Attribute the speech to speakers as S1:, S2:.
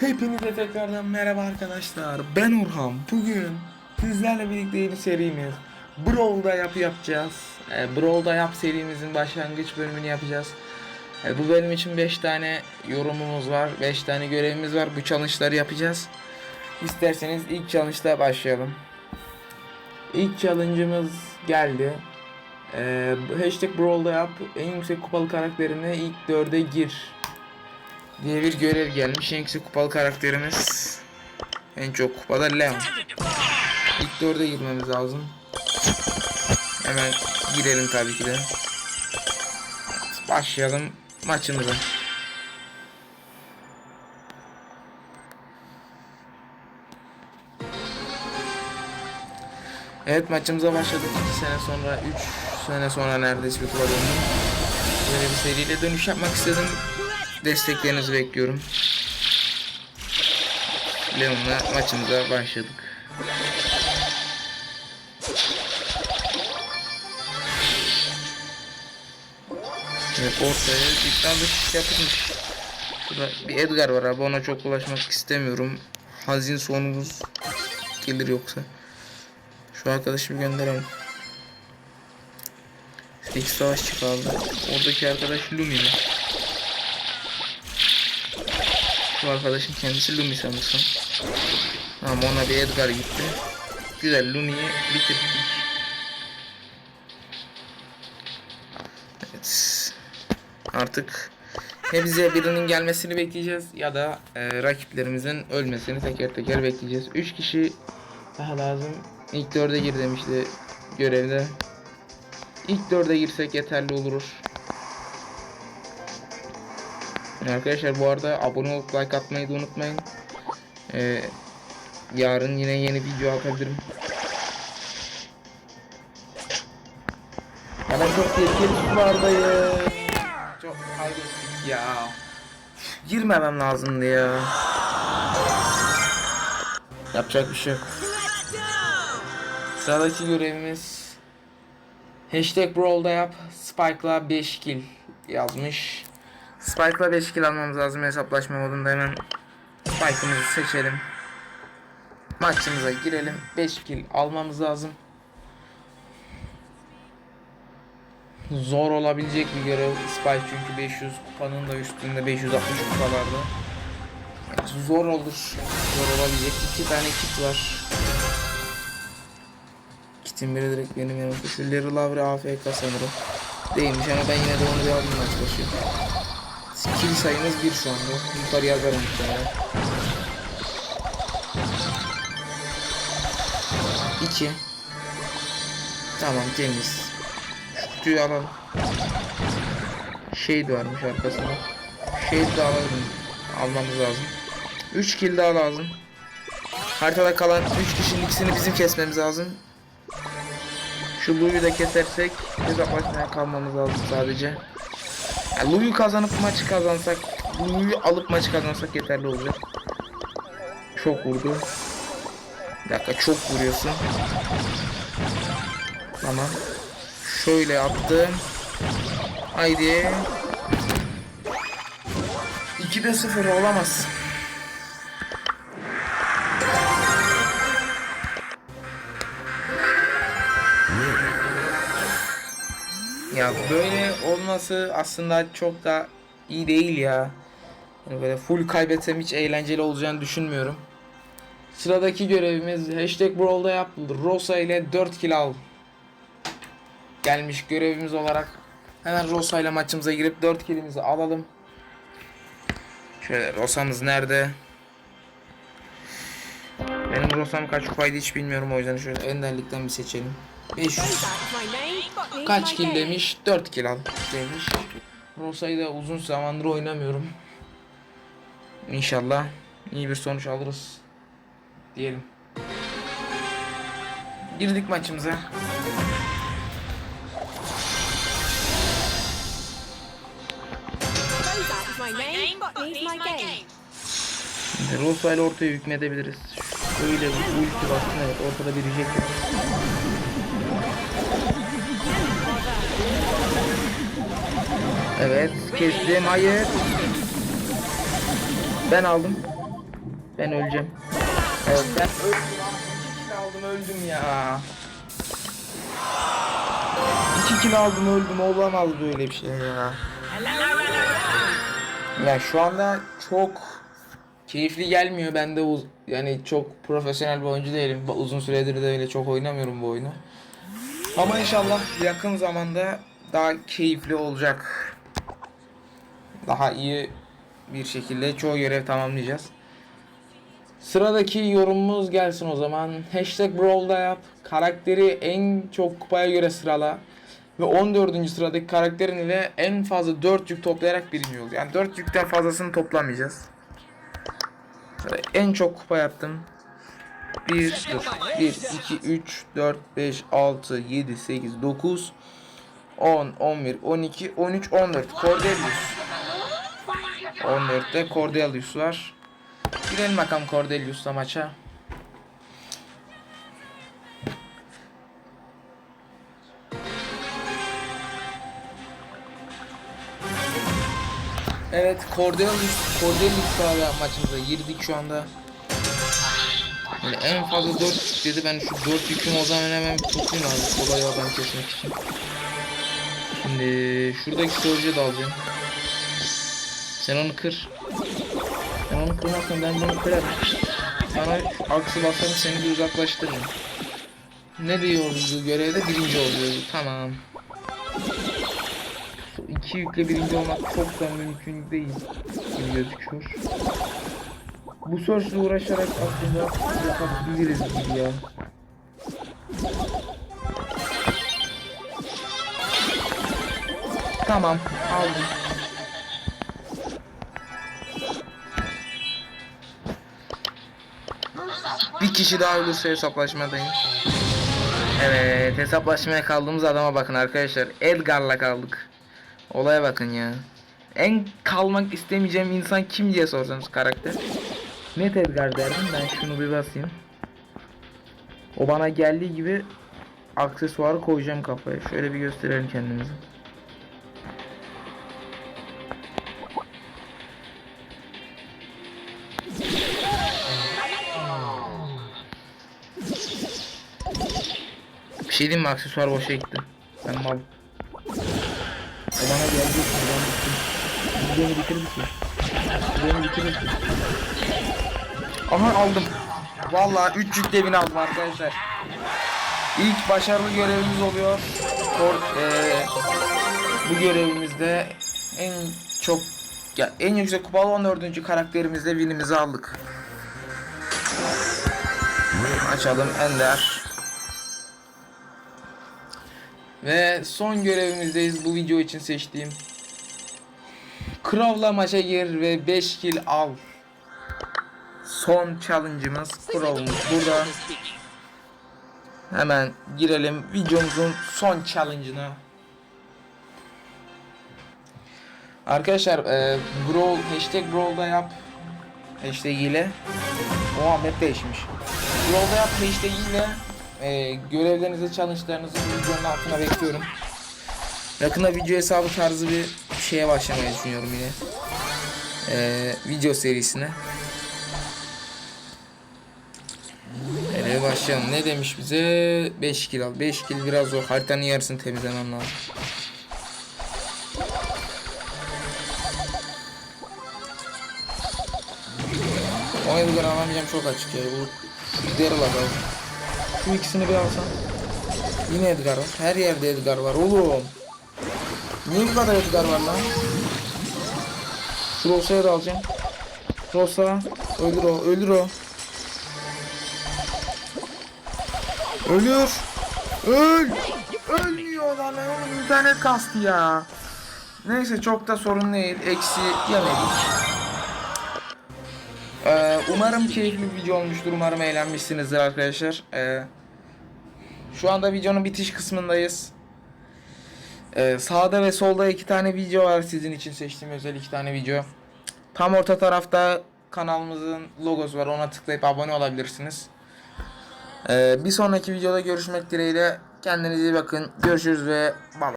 S1: Hepinize tekrardan merhaba arkadaşlar. Ben Orhan. Bugün sizlerle birlikte yeni serimiz Brawl'da yap yapacağız. E, Brawl'da yap serimizin başlangıç bölümünü yapacağız. E, bu bölüm için 5 tane yorumumuz var. 5 tane görevimiz var. Bu challenge'ları yapacağız. İsterseniz ilk challenge'la başlayalım. İlk challenge'ımız geldi. E, hashtag Brawl'da yap. En yüksek kupalı karakterine ilk 4'e gir diye bir görev gelmiş. En yüksek kupalı karakterimiz en çok kupada Leon. İlk dörde girmemiz lazım. Hemen girelim tabii ki de. Başlayalım maçımıza. Evet maçımıza başladık. 2 sene sonra, 3 sene sonra neredeyse bir kupa döndüm. Böyle bir seriyle dönüş yapmak istedim. Desteklerinizi bekliyorum. Leon'la maçımıza başladık. Evet ortaya cidden şey yapılmış. Şurada bir Edgar var abi ona çok ulaşmak istemiyorum. Hazin sonumuz gelir yoksa. Şu arkadaşı bir gönderelim. 8 savaşçı kaldı. Oradaki arkadaş Lumi mi? Bu arkadaşın kendisi Lumi sanırsam. Ama ona bir Edgar gitti. Güzel Lumi'yi bitirdik. Evet. Artık ya bize birinin gelmesini bekleyeceğiz ya da e, rakiplerimizin ölmesini teker teker bekleyeceğiz. 3 kişi daha lazım. İlk 4'e gir demişti görevde. İlk 4'e girsek yeterli olur. Arkadaşlar bu arada abone olup like atmayı da unutmayın. Ee, yarın yine yeni video atabilirim. Ya ben çok tehlikeli sulardayım. Çok kaybettik ya. Girmemem lazımdı ya. Yapacak bir şey yok. Sıradaki görevimiz Hashtag Brawl'da yap Spike'la 5 kill yazmış. Spike'la 5 kill almamız lazım hesaplaşma modunda hemen Spike'ımızı seçelim. Maçımıza girelim. 5 kill almamız lazım. Zor olabilecek bir görev Spike çünkü 500 kupanın da üstünde 560 kupalarda. Zor olur. Zor olabilecek. iki tane kit var. Kitin biri direkt benim yanımda. Şu Larry Lavre AFK sanırım. Değilmiş ama ben yine de onu bir alayım maç başı. Kill sayımız 1 şu anda. Yukarı yazarım muhtemelen. 2 Tamam temiz. Şu kutuyu alalım. Shade varmış arkasında. Shade de alalım. Almamız lazım. 3 kill daha lazım. Haritada kalan 3 kişinin ikisini bizim kesmemiz lazım. Şu Lou'yu da kesersek hesaplaşmaya kalmamız lazım sadece. Lou'yu kazanıp maçı kazansak, Lou'yu alıp maçı kazansak yeterli olacak. Çok vurdu. Bir dakika çok vuruyorsun. Tamam. Şöyle yaptım. Haydi. 2'de 0 olamaz. Ya böyle olması aslında çok da iyi değil ya. Yani böyle full kaybetsem hiç eğlenceli olacağını düşünmüyorum. Sıradaki görevimiz hashtag Brawl'da yapıldı. Rosa ile 4 kill al. Gelmiş görevimiz olarak. Hemen Rosa ile maçımıza girip 4 killimizi alalım. Şöyle Rosa'mız nerede? Rosa'm kaç kupaydı hiç bilmiyorum o yüzden şöyle enderlikten bir seçelim. 500 Kaç kill demiş? 4 kill al demiş. Rosa'yı da uzun zamandır oynamıyorum. İnşallah iyi bir sonuç alırız diyelim. Girdik maçımıza. Rosa ile ortaya hükmedebiliriz. Şöyle bir ulti bastın evet ortada bir jet yok. Evet kestim hayır. Ben aldım. Ben öleceğim. Evet ben öldüm. Aldım öldüm ya. İki kill aldım öldüm olamaz böyle bir şey ya. Ya şu anda çok keyifli gelmiyor. Ben de uz- yani çok profesyonel bir oyuncu değilim. Uzun süredir de öyle çok oynamıyorum bu oyunu. Ama inşallah yakın zamanda daha keyifli olacak. Daha iyi bir şekilde çoğu görev tamamlayacağız. Sıradaki yorumumuz gelsin o zaman. Hashtag Brawl'da yap. Karakteri en çok kupaya göre sırala. Ve 14. sıradaki karakterin ile en fazla 4 yük toplayarak birinci ol. Yani 4 yükten fazlasını toplamayacağız. En çok kupa yaptım. 1, dur. 1, 2, 3, 4, 5, 6, 7, 8, 9, 10, 11, 12, 13, 14. Cordelius. 14'te Cordelius var. Girelim bakalım Cordelius'la maça. Evet Cordelius var maçımıza girdik şu anda. Böyle en fazla 4 dedi ben şu 4 yüküm o zaman hemen tutayım abi kolay adam kesmek için. Şimdi şuradaki sorucu da alacağım. Sen onu kır. Sen onu kırmazsan ben bunu kırarım. Sana şu aksi basarım seni bir uzaklaştırırım. Ne diyoruz görevde? Birinci oluyoruz. Tamam. İki yükle birinci olmak çok da mümkün değil gibi gözüküyor. Bu soruçla uğraşarak aslında yapabiliriz gibi ya. Tamam aldım. Bir kişi daha ölürse hesaplaşmadayım. Evet hesaplaşmaya kaldığımız adama bakın arkadaşlar. Edgar'la kaldık. Olaya bakın ya. En kalmak istemeyeceğim insan kim diye sorsanız karakter. Net Edgar derdim ben şunu bir basayım. O bana geldiği gibi aksesuarı koyacağım kafaya. Şöyle bir gösterelim kendimizi. Bir şey diyeyim mi aksesuar boşa gitti. Ben mal. Videomu bitirir misin? Videomu bitirir misin? Aha aldım. Vallahi 3 yük devini aldım arkadaşlar. İlk başarılı görevimiz oluyor. Kor- eee, bu görevimizde en çok ya en yüksek kupalı 14. karakterimizle winimizi aldık. Açalım Ender. Ve son görevimizdeyiz bu video için seçtiğim. Crow'la maça gir ve 5 kill al. Son challenge'ımız Crow'umuz burada. Hemen girelim videomuzun son challenge'ına. Arkadaşlar e, Brawl, hashtag Brawl'da yap hashtag ile Oha map değişmiş. Brawl'da yap hashtag ile e, görevlerinizi, challenge'larınızı videonun altına bekliyorum. Yakında video hesabı tarzı bir şeye başlamayı düşünüyorum yine. E, video serisine. Hele başlayalım. Ne demiş bize? 5 kill al. 5 kill biraz zor. Haritanın yarısını temizlemem lazım. O Edgar alamayacağım çok açık ya. Bu Daryl alalım. Şu ikisini bir alsam. Yine Edgar var. Her yerde Edgar var oğlum. Niye bu kadar Edgar var lan? Şu Rosa'ya alacağım. Rosa. Ölür o. Ölür o. Ölüyor. Öl. Ölmüyor lan oğlum internet kastı ya. Neyse çok da sorun değil. Eksi yemedik. Ee, umarım keyifli bir video olmuştur. Umarım eğlenmişsinizdir arkadaşlar. Ee, şu anda videonun bitiş kısmındayız. Ee, sağda ve solda iki tane video var sizin için seçtiğim özel iki tane video. Tam orta tarafta kanalımızın logosu var. Ona tıklayıp abone olabilirsiniz. Ee, bir sonraki videoda görüşmek dileğiyle. Kendinize iyi bakın. Görüşürüz ve bye.